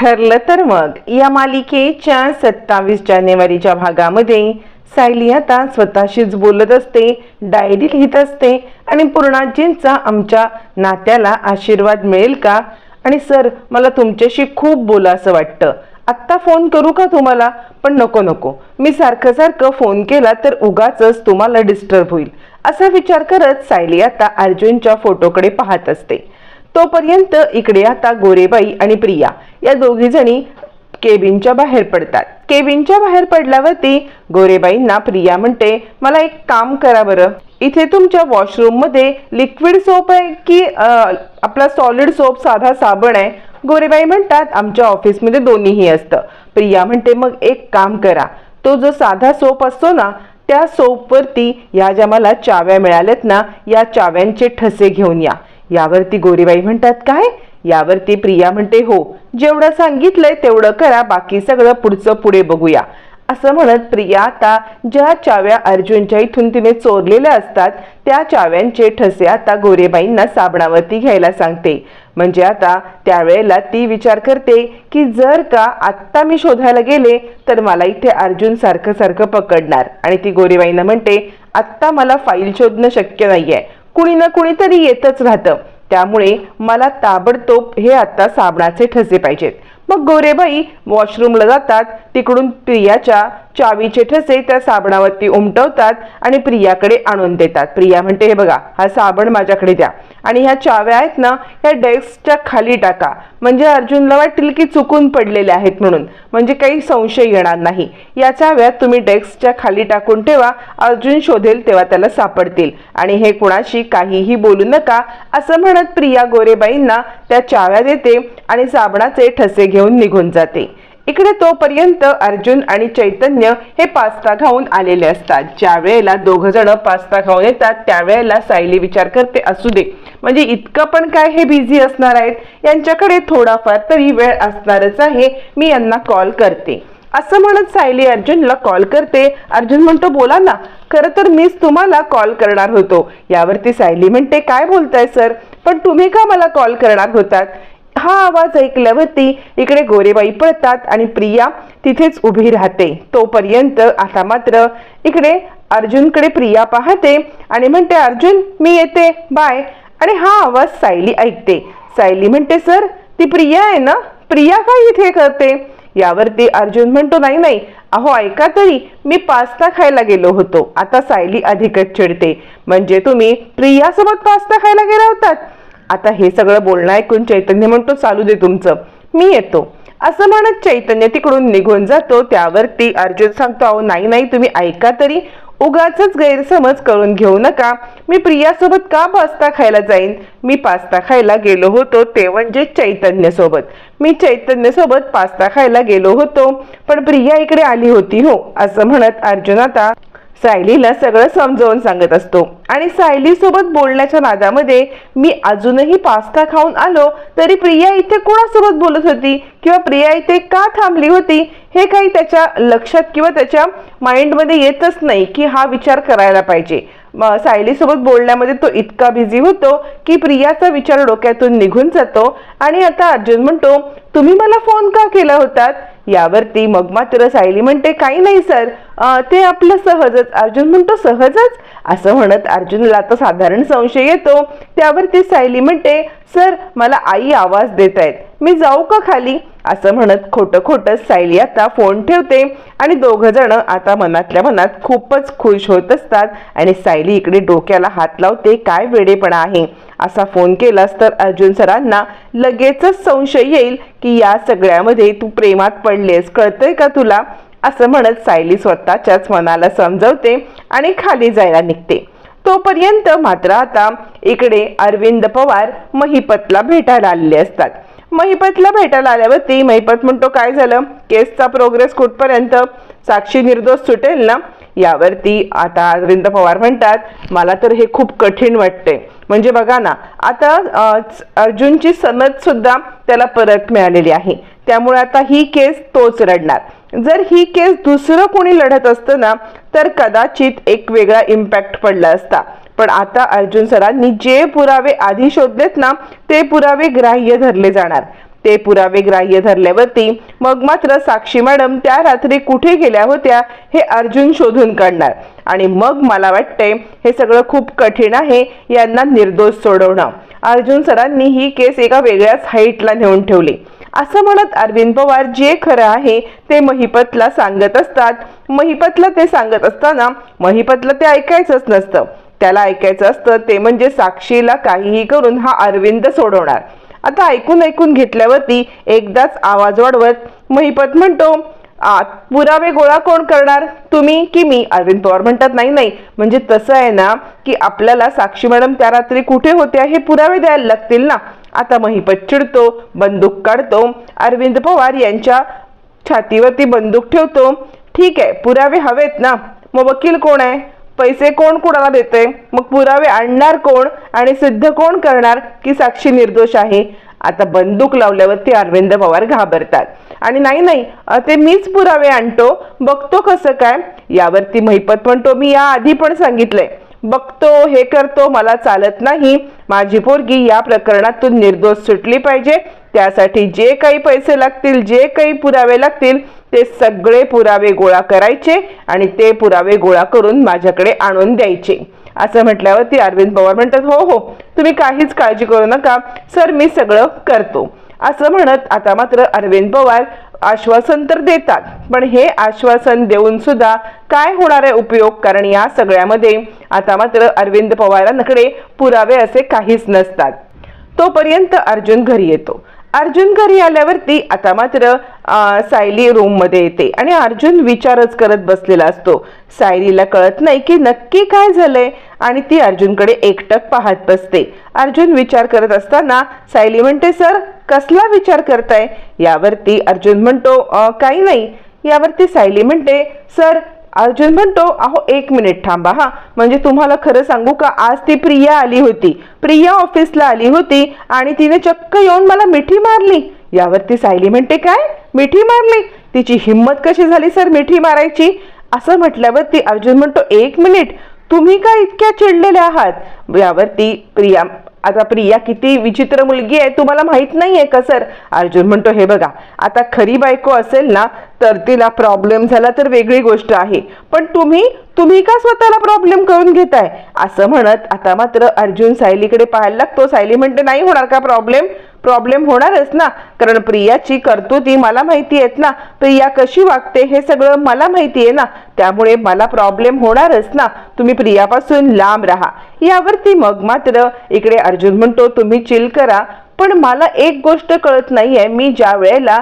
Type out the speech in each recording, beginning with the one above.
ठरलं तर मग. या मालिकेच्या सत्तावीस जानेवारीच्या भागामध्ये सायली आता स्वतःशीच बोलत असते डायरी लिहित असते आणि पूर्णाजींचा आमच्या नात्याला आशीर्वाद मिळेल का? आणि सर मला तुमच्याशी खूप बोला असं वाटतं. आत्ता फोन करू का तुम्हाला? पण नको नको. मी सारखं सारखं फोन केला तर उगाच तुम्हाला डिस्टर्ब होईल. असा विचार करत सायली आता अर्जुनच्या फोटोकडे पाहत असते. तोपर्यंत इकडे आता गोरेबाई आणि प्रिया या दोघी जणी केबिनच्या बाहेर पडतात. केबिनच्या बाहेर पडल्यावरती गोरेबाईंना प्रिया म्हणते मला एक काम करा बरं. इथे तुमच्या वॉशरूममध्ये लिक्विड सोप आहे की आपला सॉलिड सोप साधा साबण आहे? गोरेबाई म्हणतात आमच्या ऑफिसमध्ये दोन्हीही असतं. प्रिया म्हणते मग एक काम करा. तो जो साधा सोप असतो ना त्या सोपवरती या ज्या मला चाव्या मिळाल्यात ना या चाव्यांचे ठसे घेऊन या. यावरती गोरीबाई म्हणतात काय? यावरती प्रिया म्हणते हो जेवढं सांगितलंय तेवढं करा बाकी सगळं पुढचं पुढे बघूया. असं म्हणत प्रिया आता ज्या चाव्या अर्जुनच्या इथून तिने चोरलेल्या असतात त्या चाव्यांचे ठसे आता गोरेबाईंना साबणावरती घ्यायला सांगते. म्हणजे आता त्यावेळेला ती विचार करते की जर का आत्ता मी शोधायला गेले तर मला इथे अर्जुन सारखं सारखं पकडणार. आणि ती गोरेबाईंना म्हणते आत्ता मला फाईल शोधणं शक्य नाही आहे कुणी ना कुणीतरी येतच राहतं. त्यामुळे मला ताबडतोब हे आता साबणाचे ठसे पाहिजेत. मग गोरेबाई वॉशरूमला जातात तिकडून प्रियाच्या चावीचे ठसे त्या साबणावरती उमटवतात आणि प्रियाकडे आणून देतात. प्रिया म्हणते हे बघा हा साबण माझ्याकडे द्या. आणि ह्या चाव्या आहेत ना ह्या डेस्कच्या खाली टाका. म्हणजे अर्जुनला वाटेल की चुकून पडलेल्या आहेत म्हणून. म्हणजे काही संशय येणार नाही. या चाव्या तुम्ही डेस्कच्या खाली टाकून ठेवा अर्जुन शोधेल तेव्हा त्याला सापडतील. आणि हे कुणाशी काहीही बोलू नका असं म्हणत प्रिया गोरेबाईंना त्या चाव्या देते आणि साबणाचे ठसे घेऊन निघून जाते. इकडे तोपर्यंत अर्जुन आणि चैतन्य हे पास्ता खाऊन आलेले असतात. ज्या वेळेला दोघ जण पास्ता खाऊन येतात त्यावेळेला सायली विचार करते असू दे म्हणजे इतकं पण काय हे बिझी असणार आहेत? यांच्याकडे थोडाफार तरी वेळ असणारच आहे. मी यांना कॉल करते. असं म्हणत सायली अर्जुनला कॉल करते. अर्जुन म्हणतो बोला ना खरं तर मीच तुम्हाला कॉल करणार होतो. यावरती सायली म्हणते काय बोलताय सर? पण तुम्ही का मला कॉल करणार होतात? हा आवाज ऐकल्यावरती इकडे गोरेबाई पळतात आणि प्रिया तिथेच उभी राहते. तोपर्यंत आता मात्र इकडे अर्जुनकडे प्रिया पाहते आणि म्हणते अर्जुन मी येते. बाय. आणि हा आवाज सायली ऐकते. सायली म्हणते सर ती प्रिया आहे ना? प्रिया काय इथे करते? यावरती अर्जुन म्हणतो नाही नाही. अहो ऐका तरी. मी पास्ता खायला गेलो होतो. आता सायली अधिकच चिडते. म्हणजे तुम्ही प्रियासोबत पास्ता खायला गेला होतात? आता हे सगळं बोलणं ऐकून चैतन्य म्हणतो चालू दे तुमचं. मी येतो. असं म्हणत चैतन्य तिकडून निघून जातो. त्यावरती अर्जुन सांगतो अहो नाही नाही. तुम्ही ऐका तरी. उगाच गैरसमज करून घेऊ नका. मी प्रियासोबत का पास्ता खायला जाईन? मी पास्ता खायला गेलो होतो ते म्हणजे चैतन्यसोबत. मी चैतन्यसोबत पास्ता खायला गेलो होतो पण प्रिया इकडे आली होती हो असं म्हणत अर्जुन आता सायलीला सगळं समजावून सांगत असतो. आणि सायलीसोबत बोलण्याच्या नादामध्ये मी अजूनही पास्ता खाऊन आलो तरी प्रिया इथे कोणासोबत बोलत होती? किंवा प्रिया इथे का थांबली होती? हे काही त्याच्या लक्षात किंवा त्याच्या माइंडमध्ये येतच नाही की हा विचार करायला पाहिजे. सायलीसोबत बोलण्यामध्ये तो इतका बिझी होतो की प्रियाचा विचार डोक्यातून निघून जातो. आणि आता अर्जुन म्हणतो तुम्ही मला फोन का केला होतात? यावरती मग मात्र सायली म्हणते काही नाही सर. ते आपलं सहजच अर्जुन म्हणतो सहजच? असं म्हणत अर्जुनला आता साधारण संशय येतो. त्यावरती सायली म्हणते सर मला आई आवाज देत आहेत. मी जाऊ का खाली? असं म्हणत खोटं खोटं सायली आता फोन ठेवते. आणि दोघ जण आता मनातल्या मनात खूपच खुश होत असतात. आणि सायली इकडे डोक्याला हात लावते काय वेडेपणा आहे. असा फोन केलास तर अर्जुन सरांना लगेचच संशय येईल की या सगळ्यामध्ये तू प्रेमात पडलेस कळतंय का तुला? असं म्हणत सायली स्वतःच्याच मनाला समजवते आणि खाली जायला निघते. तोपर्यंत मात्र आता इकडे अरविंद पवार महिपतला भेटायला आलेले असतात. महिपतला भेटायला आल्यावरती महिपत म्हणतो काय झालं? केसचा प्रोग्रेस कुठपर्यंत? साक्षी निर्दोष सुटेल ना? यावरती आता अरविंद पवार म्हणतात मला तर हे खूप कठीण वाटते म्हणजे बघा ना आता अर्जुनची सनद सुद्धा त्याला परत मिळालेली आहे. त्यामुळे आता ही केस तोच रडणार. जर ही केस दुसरं कोणी लढत असतं ना तर कदाचित एक वेगळा इम्पॅक्ट पडला असता. पण आता अर्जुन सरांनी जे पुरावे आधी शोधलेत ना ते पुरावे ग्राह्य धरले जाणार. ते पुरावे ग्राह्य धरल्यावरती. मग मात्र साक्षी मॅडम त्या रात्री कुठे गेल्या होत्या हे अर्जुन शोधून काढणार. आणि मग मला वाटतंय हे सगळं खूप कठीण आहे यांना निर्दोष सोडवणं. अर्जुन सरांनी ही केस एका वेगळ्याच हाईटला नेऊन ठेवली. असं म्हणत अरविंद पवार जे खरं आहे ते महिपतला सांगत असतात. महिपतला ते सांगत असताना महिपतला ते ऐकायचंच नसतं. त्याला ऐकायचं असतं ते म्हणजे साक्षीला काहीही करून हा अरविंद सोडवणार. आता ऐकून ऐकून घेतल्यावरती एकदाच आवाज वाढवत महिपत म्हणतो पुरावे गोळा कोण करणार? तुम्ही की मी? अरविंद पवार म्हणतात नाही नाही. म्हणजे तसं आहे ना की आपल्याला साक्षी मॅडम त्या रात्री कुठे होत्या हे पुरावे द्यायला लागतील ना. आता महिपत चिडतो बंदूक काढतो. अरविंद पवार यांच्या छातीवरती बंदूक ठेवतो. ठीक आहे पुरावे हवेत ना. मग वकील कोण आहे? पैसे कोण कुणाला देते मग पुरावे आणणार कोण आणि सिद्ध कोण करणार? की साक्षी निर्दोष आहे. आता बंदूक लावल्यावरती अरविंद पवार घाबरतात. आणि नाही नाही ते मीच पुरावे आणतो. बघतो कसं काय? यावरती महिपत म्हणतो मी या आधी पण सांगितलंय. बघतो हे करतो मला चालत नाही. माझी पोरगी या प्रकरणातून निर्दोष सुटली पाहिजे. त्यासाठी जे काही पैसे लागतील जे काही पुरावे लागतील ते सगळे पुरावे गोळा करायचे आणि ते पुरावे गोळा करून माझ्याकडे आणून द्यायचे. असं म्हटल्यावरती अरविंद पवार म्हणतात हो हो तुम्ही काहीच काळजी करू नका. सर मी सगळं करतो. असं म्हणत आता मात्र अरविंद पवार आश्वासन तर देतात पण हे आश्वासन देऊन सुद्धा काय होणार आहे उपयोग कारण या सगळ्यामध्ये? आता मात्र अरविंद पवारांकडे पुरावे असे काहीच नसतात. तोपर्यंत अर्जुन घरी येतो. अर्जुन घरी आल्यावरती आता मात्र सायली रूममध्ये येते आणि अर्जुन विचारच करत बसलेला असतो. सायलीला कळत नाही की नक्की काय झालंय आणि ती अर्जुनकडे एकटक पाहत बसते. अर्जुन विचार करत असताना सायली म्हणते सर कसला विचार करताय? यावरती अर्जुन म्हणतो काही नाही. यावरती सायली म्हणते सर अर्जुन म्हणतो अहो एक मिनिट थांबा हा. म्हणजे तुम्हाला खरं सांगू का आज ती प्रिया आली होती. प्रिया ऑफिसला आली होती आणि तिने चक्क येऊन मला मिठी मारली. यावरती सायली म्हणते काय? मिठी मारली? तिची हिंमत कशी झाली सर मिठी मारायची? असं म्हटल्यावर ती अर्जुन म्हणतो एक मिनिट तुम्ही का इतक्या चिडलेल्या आहात? यावरती प्रिया आता प्रिया किती विचित्र मुलगी आहे तुम्हाला माहीत नाही आहे का सर? अर्जुन म्हणतो हे बघा आता खरी बायको असेल ना तर तिला प्रॉब्लेम झाला तर वेगळी गोष्ट आहे. पण तुम्ही तुम्ही का स्वतःला प्रॉब्लेम करून घेताय? असं म्हणत आता मात्र अर्जुन सायलीकडे पाहायला लागतो. सायली म्हणते नाही होणार का प्रॉब्लेम प्रॉब्लेम होणारच ना. कारण प्रियाची कर्तुती मला माहिती आहेत ना. प्रिया कशी वागते हे सगळं मला माहिती आहे ना. त्यामुळे मला प्रॉब्लेम होणारच ना. तुम्ही प्रियापासून लांब राहा. यावरती मग मात्र इकडे अर्जुन म्हणतो तुम्ही चिल करा. पण मला एक गोष्ट कळत नाहीये. मी ज्या वेळेला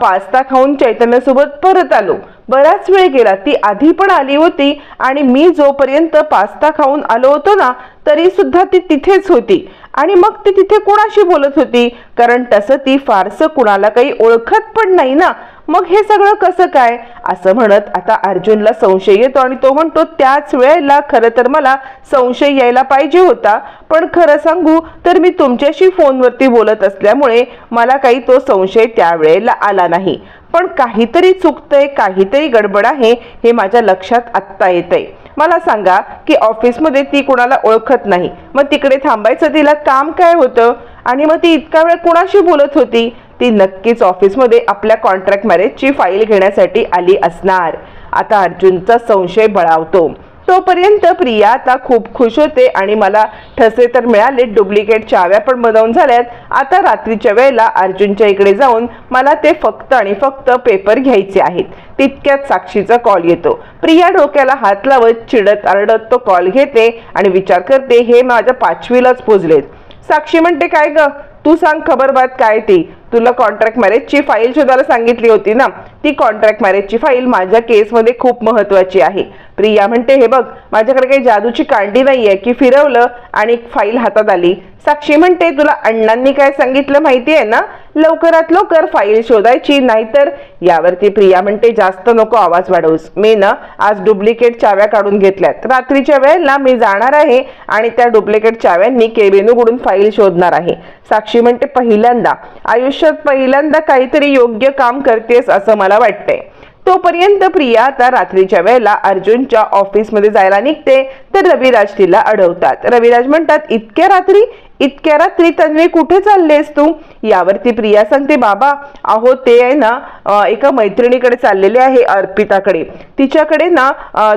पास्ता खाऊन चैतन्यासोबत परत आलो बराच वेळ गेला. ती आधी पण आली होती आणि मी जोपर्यंत पास्ता खाऊन आलो होतो ना तरी सुद्धा ती तिथेच होती. आणि मग ती तिथे कोणाशी बोलत होती? कारण तसं ती फारसं कुणाला काही ओळखत पण नाही ना. मग हे सगळं कसं काय? असं म्हणत आता अर्जुनला संशय येतो आणि तो म्हणतो त्याच वेळेला खरं तर मला संशय यायला पाहिजे होता. पण खरं सांगू तर मी तुमच्याशी फोनवरती बोलत असल्यामुळे मला काही तो संशय त्यावेळेला आला नाही. पण काहीतरी चुकतंय काहीतरी गडबड आहे हे माझ्या लक्षात आत्ता येतंय. मला सांगा की ऑफिसमध्ये ती कुणाला ओळखत नाही. मग तिकडे थांबायचं तिला काम काय होतं? आणि मग ती इतका वेळ कुणाशी बोलत होती? ती नक्कीच ऑफिसमध्ये आपल्या कॉन्ट्रॅक्ट मॅरेजची फाईल घेण्यासाठी आली असणार. आता अर्जुनचा संशय बळावतो. तोपर्यंत प्रिया आता खूप खुश होते आणि मला ठसे तर मिळाले डुप्लिकेट चाव्या पण बनवून झाल्यात. आता रात्रीच्या वेळेला अर्जुनच्या इकडे जाऊन मला ते फक्त आणि फक्त पेपर घ्यायचे आहेत. तितक्यात साक्षीचा कॉल येतो. प्रिया डोक्याला हात लावत चिडत आरडत तो कॉल घेते आणि विचार करते हे माझ्या पाचवीलाच पोचलेत. साक्षी म्हणते काय ग? तू सांग खबर बात काय ती? तुला कॉन्ट्रॅक्ट मॅरेजची फाईल शोधायला सांगितली होती ना? ती कॉन्ट्रॅक्ट मॅरेजची फाईल माझ्या केसमध्ये खूप महत्वाची आहे. प्रिया म्हणते हे बघ माझ्याकडे काही जादूची कांडी नाहीये की फिरवलं आणि फाईल हातात आली. साक्षी म्हणते तुला अण्णांनी काय सांगितलं माहिती आहे ना? लवकरात लवकर फाईल शोधायची नाहीतर यावरती प्रिया म्हणते जास्त नको आवाज वाढवूस. मी ना आज डुप्लिकेट चाव्या काढून घेतल्यात. रात्रीच्या वेळेला मी जाणार आहे आणि त्या डुप्लिकेट चाव्यांनी केबिन उघडून फाईल शोधणार आहे. साक्षी म्हणते पहिल्यांदा आयुष्य आयुष्यात पहिल्यांदा काहीतरी योग्य काम करतेस असं मला वाटतंय. तोपर्यंत प्रिया आता रात्रीच्या वेळेला अर्जुनच्या ऑफिसमध्ये जायला निघते. तर रविराज तिला अडवतात. रविराज म्हणतात इतक्या रात्री इतक्या रात्री तन्वी कुठे चाललेस तू? यावरती प्रिया सांगते बाबा अहो ते आहे ना एका मैत्रिणीकडे चाललेले आहे अर्पिताकडे. तिच्याकडे ना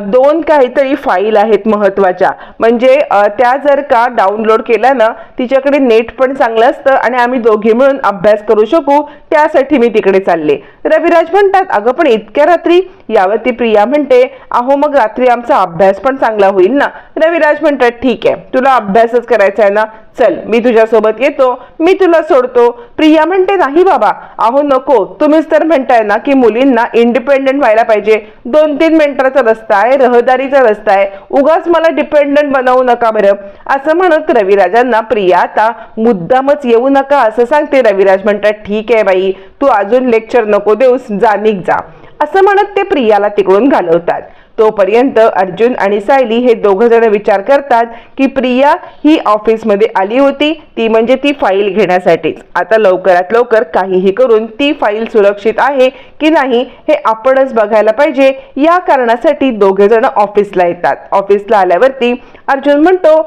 दोन काहीतरी फाईल आहेत महत्त्वाच्या म्हणजे त्या जर का डाउनलोड केल्या ना तिच्याकडे नेट पण चांगलं असतं आणि आम्ही दोघे मिळून अभ्यास करू शकू त्यासाठी मी तिकडे चालले. रविराज म्हणतात अगं पण इतक्या रात्री? यावरती प्रिया म्हणते अहो मग रात्री आमचा अभ्यास पण चांगला होईल ना. रविराज म्हणतात ठीक आहे तुला अभ्यासच करायचा आहे ना चल मी तुझ्यासोबत येतो मी तुला सोडतो. प्रिया म्हणते नाही बाबा अहो नको. तुम्हीच तर म्हणताय ना की मुलींना इंडिपेंडंट व्हायला पाहिजे. दोन तीन मिनिटाचा रस्ता आहे रहदारीचा रस्ता आहे. उगाच मला डिपेंडंट बनवू नका बरं. असं म्हणत रविराजांना प्रिया आता मुद्दामच येऊ नका असं सांगते रविराज. म्हणतात ठीक आहे बाई तू अजून लेक्चर नको देऊस जा निघ जा. असं म्हणत ते प्रियाला तिकडून घालवतात. तोपर्यंत अर्जुन आणि सायली हे दोघं जण विचार करतात की प्रिया ही ऑफिसमध्ये आली होती ती म्हणजे ती फाईल घेण्यासाठीच. आता लवकरात लवकर काहीही करून ती फाईल सुरक्षित आहे की नाही हे आपणच बघायला पाहिजे. या कारणासाठी दोघे जण ऑफिसला येतात. ऑफिसला आल्यावरती अर्जुन म्हणतो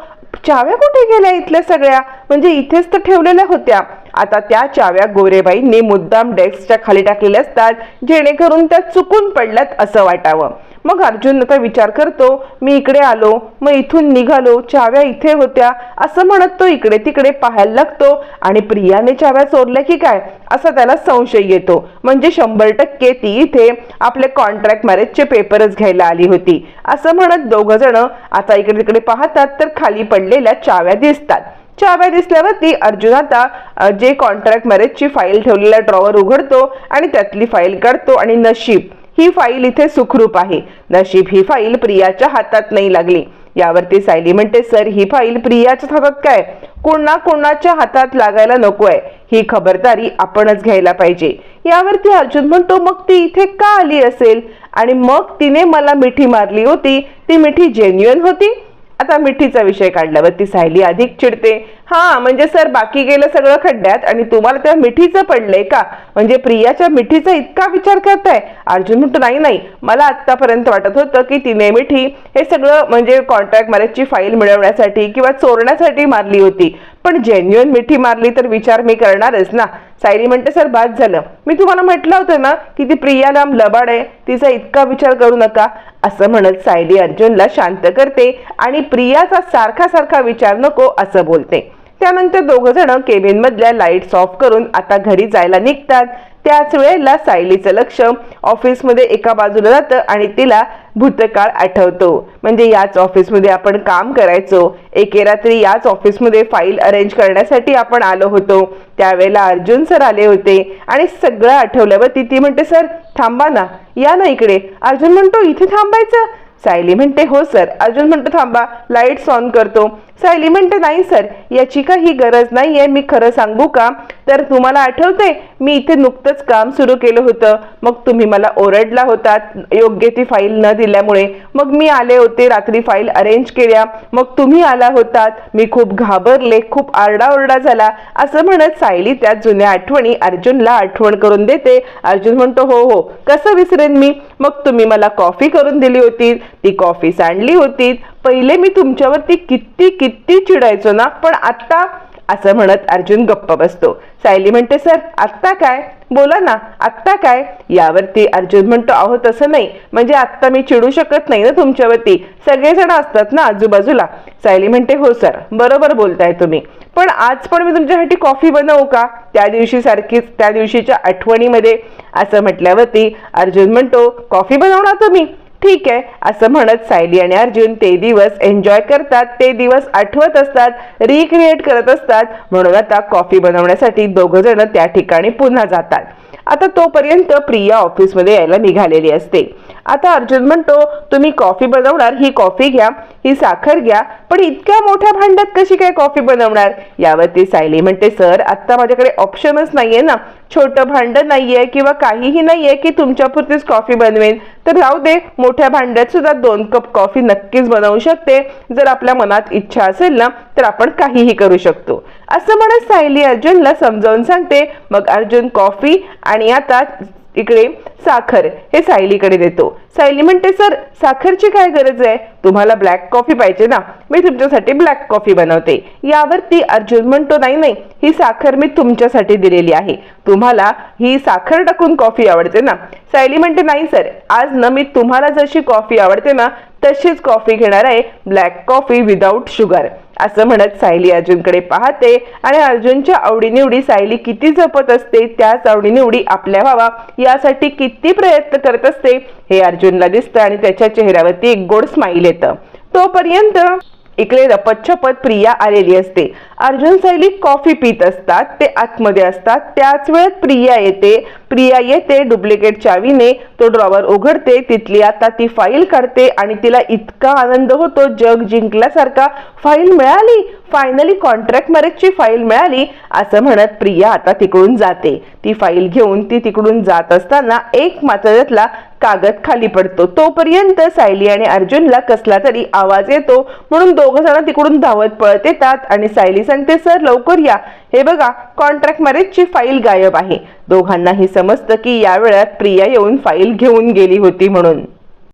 चाव्या कुठे गेल्या इथल्या सगळ्या? म्हणजे इथेच तर ठेवलेल्या होत्या. आता त्या चाव्या गोरेबाईंनी मुद्दाम डेस्कच्या खाली टाकलेल्या असतात जेणेकरून त्या चुकून पडल्यात असं वाटावं. मग अर्जुन आता विचार करतो मी इकडे आलो मग इथून निघालो चाव्या इथे होत्या असं म्हणत तो इकडे तिकडे पाहायला लागतो आणि प्रियाने चाव्या चोरल्या की काय? असा त्याला संशय येतो. म्हणजे शंभर टक्के ती इथे आपले कॉन्ट्रॅक्ट मॅरेजचे पेपरच घ्यायला आली होती. असं म्हणत दोघ जण आता इकडे तिकडे पाहतात तर खाली पडलेल्या चाव्या दिसतात. चाव्या दिसल्यावर ती अर्जुन आता जे कॉन्ट्रॅक्ट मॅरेजची फाईल ठेवलेल्या ड्रॉवर उघडतो आणि त्यातली फाईल काढतो आणि नशीब ही फाईल इथे सुखरूप आहे. नशीब ही फाईल प्रियाच्या हातात नाही लागली. यावरती सायली म्हणते सर ही फाईल प्रियाच्याच हातात काय? कोणा कोणाच्या हातात लागायला नकोय. ही खबरदारी आपणच घ्यायला पाहिजे. यावरती अर्जुन म्हणतो मग ती इथे का आली असेल? आणि मग तिने मला मिठी मारली होती. ती मिठी जेन्युअन होती. आता मिठीचा विषय काढल्यावरती सायली अधिक चिडते. हा म्हणजे सर बाकी गेलं सगळं खड्ड्यात आणि तुम्हाला त्या मिठीचं पडलंय का? म्हणजे प्रियाच्या मिठीचा इतका विचार करताय. अर्जुन म्हणतो नाही नाही. मला आतापर्यंत वाटत होतं की तिने मिठी हे सगळं म्हणजे कॉन्ट्रॅक्ट मॅरेजची फाईल मिळवण्यासाठी किंवा चोरण्यासाठी मारली होती. पण जेन्युअन मिठी मारली तर विचार मी करणारच ना. सायली म्हणते सर बाद झालं. मी तुम्हाला म्हटलं होतं ना की ती प्रिया नाम लबाड आहे तिचा इतका विचार करू नका असं म्हणत सायली अर्जुनला शांत करते आणि प्रियाचा सारखा सारखा विचार नको असं बोलते. त्यानंतर दोघ जण केबिन मधल्या लाईट्स ऑफ करून आता घरी जायला निघतात. त्याच वेळेला सायलीचं लक्ष ऑफिसमध्ये एका बाजूला जातं आणि तिला भूतकाळ आठवतो. म्हणजे याच ऑफिसमध्ये आपण काम करायचो. एके रात्री याच ऑफिसमध्ये फाईल अरेंज करण्यासाठी आपण आलो होतो. त्यावेळेला अर्जुन सर आले होते आणि सगळं आठवल्यावर ती म्हणते सर थांबा ना. या ना इकडे. अर्जुन म्हणतो इथे थांबायचं? सायली म्हणते हो सर. अर्जुन म्हणतो थांबा लाईट्स ऑन करतो. सायली म्हणते नाही सर याची काही गरज नाही आहे मी खरं सांगू का? तर तुम्हाला आठवते मी इथे नुकतंच काम सुरू केलं होतं. मग तुम्ही मला ओरडला होतात योग्य ती फाईल न दिल्यामुळे. मग मी आले होते रात्री फाईल अरेंज केल्या. मग तुम्ही आला होतात. मी खूप घाबरले खूप आरडाओरडा झाला. असं म्हणत सायली त्या जुन्या आठवणी अर्जुनला आठवण करून देते. अर्जुन म्हणतो हो हो कसं विसरेन मी? मग तुम्ही मला कॉफी करून दिली होती. ती कॉफी सांडली होती. पहिले मी तुमच्यावरती किती किती चिडायचो ना पण आता असं म्हणत अर्जुन गप्प बसतो. सायली म्हणते सर आत्ता काय? बोला ना आत्ता काय? यावरती अर्जुन म्हणतो अहो तसं नाही. म्हणजे आत्ता मी चिडू शकत नाही ना तुमच्यावरती. सगळेजण असतात ना आजूबाजूला. सायली म्हणते हो सर. बरोबर बोलताय तुम्ही. पण आज पण मी तुमच्यासाठी कॉफी बनवू का? त्या दिवशी सारखीच त्या दिवशीच्या आठवणीमध्ये असं म्हटल्यावरती अर्जुन म्हणतो कॉफी बनवणार तुम्ही? ठीक आहे असं म्हणत सायली आणि अर्जुन ते दिवस एन्जॉय करतात ते दिवस आठवत असतात रिक्रिएट करत असतात. म्हणून आता कॉफी बनवण्यासाठी दोघं जण त्या ठिकाणी पुन्हा जातात. आता तोपर्यंत प्रिया ऑफिसमध्ये यायला निघालेली असते. आता अर्जुन म्हणतो तुम्ही कॉफी बनवणार ही कॉफी घ्या ही साखर घ्या पण इतक्या मोठ्या भांड्यात कशी काय कॉफी बनवणार? यावरती सायली म्हणते सर आत्ता माझ्याकडे ऑप्शनच नाहीये ना. छोटं भांडं नाहीये किंवा काहीही नाहीये की तुमच्यापुरतीच कॉफी बनवेन. तर राहू दे मोठ्या भांड्यात सुद्धा दोन कप कॉफी नक्कीच बनवू शकते. जर आपल्या मनात इच्छा असेल ना तर आपण काहीही करू शकतो. असं म्हणत सायली अर्जुनला समजावून सांगते मग अर्जुन कॉफी आणि आता इकडे साखर हे सायलीकडे देतो. सायली म्हणते सर साखरची काय गरज आहे? तुम्हाला ब्लॅक कॉफी पाहिजे ना. मी तुमच्यासाठी ब्लॅक कॉफी बनवते. यावरती अर्जुन म्हणतो नाही नाही ही साखर मी तुमच्यासाठी दिलेली आहे. तुम्हाला ही साखर टाकून कॉफी आवडते ना. सायली म्हणते नाही सर आज ना मी तुम्हाला जशी कॉफी आवडते ना तशीच कॉफी घेणार आहे ब्लॅक कॉफी विदाऊट शुगर असं म्हणत सायली अर्जुनकडे पाहते आणि अर्जुनच्या आवडीनिवडी सायली किती जपत असते त्याच आवडीनिवडी आपल्या व्हावा यासाठी किती प्रयत्न करत असते हे अर्जुनला दिसतं आणि त्याच्या चेहऱ्यावरती एक गोड स्माईल येतं. तोपर्यंत इकडे रपतछपत प्रिया आलेली असते. अर्जुन सायली कॉफी पित असतात ते आतमध्ये असतात. त्याच वेळेत प्रिया येते. प्रिया येते डुप्लिकेट चावीने. तो ड्रॉवर उघडते तिथली आता ती फाईल काढते आणि तिला इतका आनंद होतो जग जिंकल्यासारखा. फाईल मिळाली? फायनली कॉन्ट्रॅक्ट मॅरेजची फाईल मिळाली असं म्हणत प्रिया आता तिकडून जाते. ती फाईल घेऊन ती तिकडून जात असताना एक मात्र त्यातला कागद खाली पडतो. तोपर्यंत सायली आणि अर्जुनला कसला तरी आवाज येतो. म्हणून दोघ जण तिकडून धावत पळत येतात आणि सायली सांगते सर लवकर या. हे बघा कॉन्ट्रॅक्ट मॅरेजची फाईल गायब आहे. दोघांनाही समजतं की या वेळात प्रिया येऊन फाईल घेऊन गेली होती म्हणून.